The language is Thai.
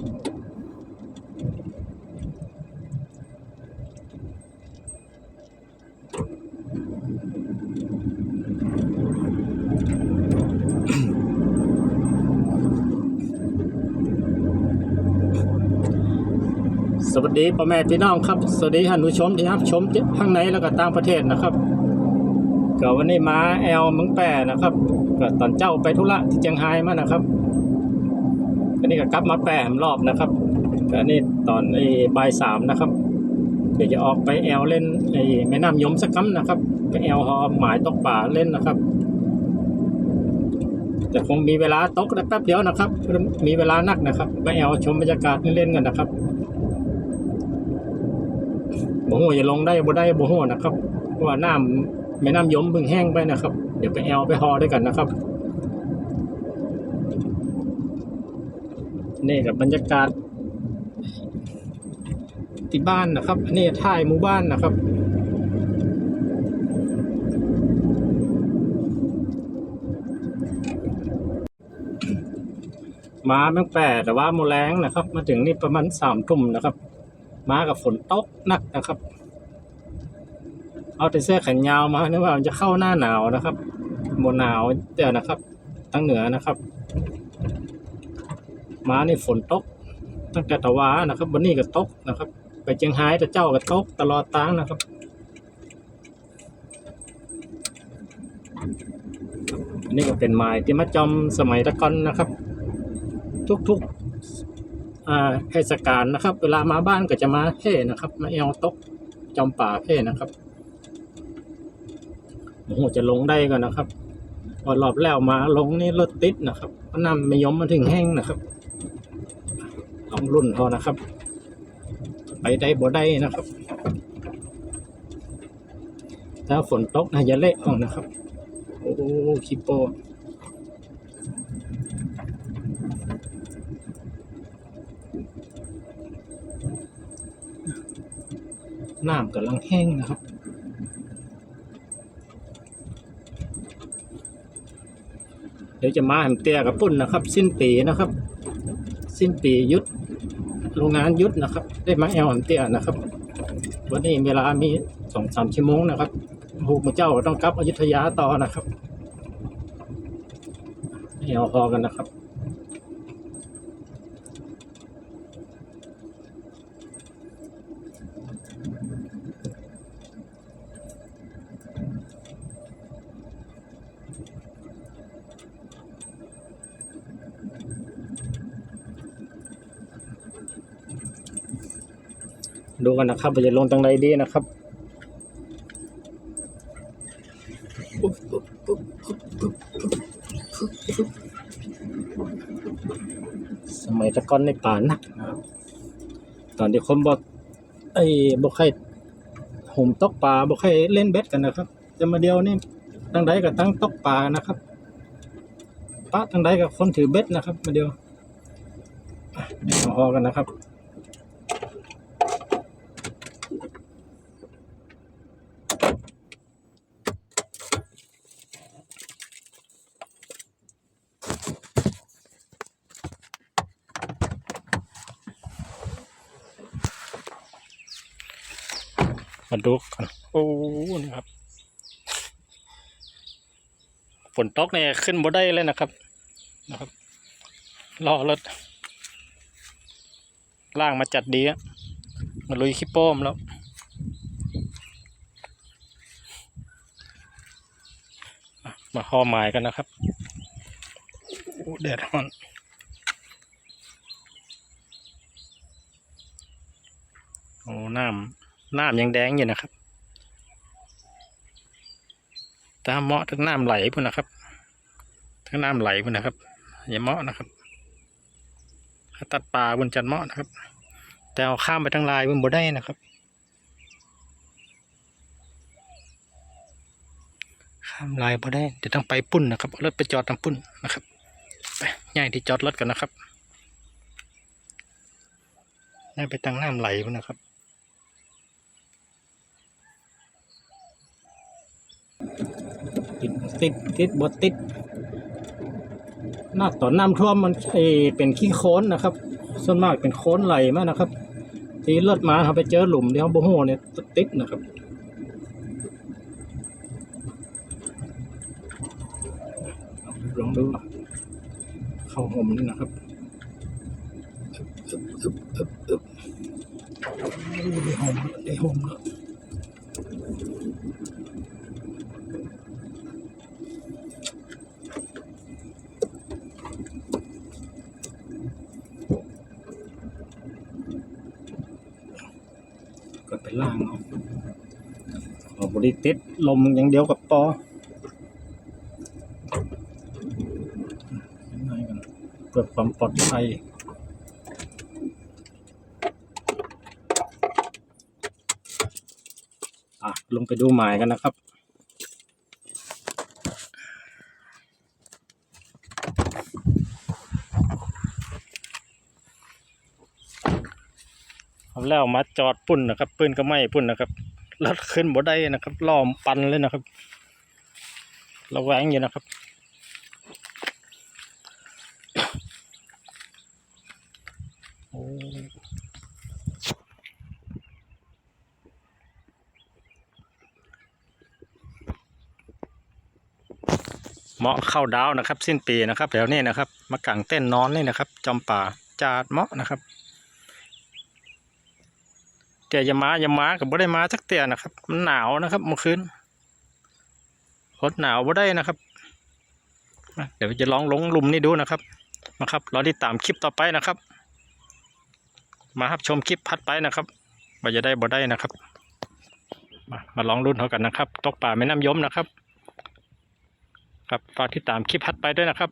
สวัสดีพ่อแม่พี่น้องครับ สวัสดีท่านผู้ชมที่รับชมทั้งในแล้วก็ต่างประเทศนะครับก็วันนี้มาแอลมืองแปรนะครับก็ตอนเจ้าไปธุระที่เชียงรายมานะครับ อันนี้ก็กลับมาแปรรอบนะครับก็อันนี้ตอนไอ้บ่ายสามนะครับเดี๋ยวจะออกไปแอลเล่นไอ้แม่น้ำยมสักกันะครับ ไปแอลหอหมายตกป่าเล่นนะครับ แต่คงมีเวลาตกได้แป๊บเดียวนะครับ มีเวลานักนะครับ ไปแอลชมบรรยากาศเล่นๆกันนะครับบ่ฮู้จะลงได้บ่ได้บ่ฮู้นะครับว่าน้ำแม่น้ำยมเพิ่งแห้งไปนะครับ เดี๋ยวไปแอลไปฮอด้วยกันนะครับ นี่กับบรรยากาศที่บ้านนะครับอันนี้ท่ายหมู่บ้านนะครับ มาแม่งแปดแต่ว่าโมแรงนะครับ มาถึงนี่ประมาณสามทุ่มนะครับ มากับฝนตกหนักนะครับ เอาแต่เสื้อแขนยาวมาเนึกว่าจะเข้าหน้าหนาวนะครับบนหนาวเดี๋ยวนะครับทั้งเหนือนะครับ มานี่ฝนตก ตั้งแต่ตะวานะครับวันนี้ก็ตกนะครับ ไปเชียงรายแต่เจ้าก็ตกตลอดทางนะครับอันนี้ก็เป็นไม้ที่มาจอมสมัยตะกอนนะครับ ทุกๆอ่าเทศกาลนะครับ เวลามาบ้านก็จะมาเพ่นะครับ มาเอวตกจอมป่าเพ่นะครับโอ้โหจะลงได้ก่อนนะครับพอรอบแล้วมาลงนี่รถติดนะครับน้ำไม่ยอมมาถึงแห้งนะครับ ต้องรุ่นพอนะครับ ไปได้บ่ได้นะครับ ถ้าฝนตกนะอย่าเละออกนะครับ โอ้คิปโปน้ำกำลังแห้งนะครับ เดี๋ยวจะมาแหมเตียกับปุ่นนะครับ สิ้นปีนะครับ สิ้นปียุด โรงงานยุดนะครับ ได้มาแอลแหมเตียนะครับ วันนี้เวลามีสองสามชั่วโมงนะครับผูกมเจ้าต้องกลับอยุธยาต่อนะครับแอลพอกันนะครับ ดูกันนะครับว่าจะลงตรงไหนดีนะครับสมัยตะก้อนในป่านักนะครับ ตอนที่คนบอกไอ้บอกให้ห่มตกปลาบอกให้เล่นเบ็ดกันนะครับ จะมาเดียวนี่ตั้งใดกับตั้งตกปลานะครับปะตั้งใดกับคนถือเบ็ดนะครับ มาเดียวเดี๋ยวมาพอกันนะครับ มาดูกันโอ้นะครับฝนตกเนี่ยขึ้นบ่ได้เลยนะครับ นะครับรอรถล่างมาจัดดีอะมาลุยขี้โป้มแล้วมาห่อหมายกันนะครับโอ้แดดร้อนโอ้น้ำ น้ำยังแดงอยู่นะครับตาเมาะทั้งน้ำไหลพุ่นนะครับ ทั้งน้ำไหลพุ่นนะครับ อย่าเมาะนะครับตัดปลาบนจันเมาะนะครับ แต่เอาข้ามไปทางลายบนบ่ได้นะครับ ข้ามลายบ่ได้เดี๋ยวต้องไปปุ้นนะครับรถไปจอดทางปุ้นนะครับไปง่ายที่จอดรถกันนะครับง่ายไปทางน้ำไหลพุ่นนะครับ ติดติดบดติดหน้าตอนน้ำท่วมมันเอเป็นขี้โคลนนะครับ ส่วนมากเป็นโคลนไหลมากนะครับ ที่รถมาเขาไปเจอหลุมที่เขาโบโหเนี่ยติดนะครับลองดูเข้าห่มนี่นะครับอึบอึบอึบอึบได้ห่มได้ห่มแล้ว ก็ไปล่างเอาเอาบริติดลมอย่างเดียวกับปอยังไงกันเพื่อความปลอดภัยอะลงไปดูหมายกันนะครับ เอาแล้วมาจอดปุ่นนะครับปืนก็ไม่ปุ่นนะครับรถขึ้นบ่ได้นะครับล้อมปันเลยนะครับระแวงอยู่นะครับโอ้เหมาะเข้าดาวนะครับ สิ้นปีนะครับแถวนี้นะครับ มากางเต้นนอนนี่นะครับ จอมป่าจาดเหมาะนะครับ แต่อยามาอยามากับบ่ได้มาสักเตียนะครับ มันหนาวนะครับเมื่อคืนรถหนาวบ่ได้นะครับ เดี๋ยวจะลองลงลุมนี่ดูนะครับนะครับรอติดตามคลิปต่อไปนะครับ มาครับชมคลิปพัดไปนะครับว่าจะได้บ่ได้นะครับ มามาลองรุ่นเขากันนะครับ ตกป่าแม่น้ำยมนะครับ ครับฝากติดตามคลิปพัดไปด้วยนะครับ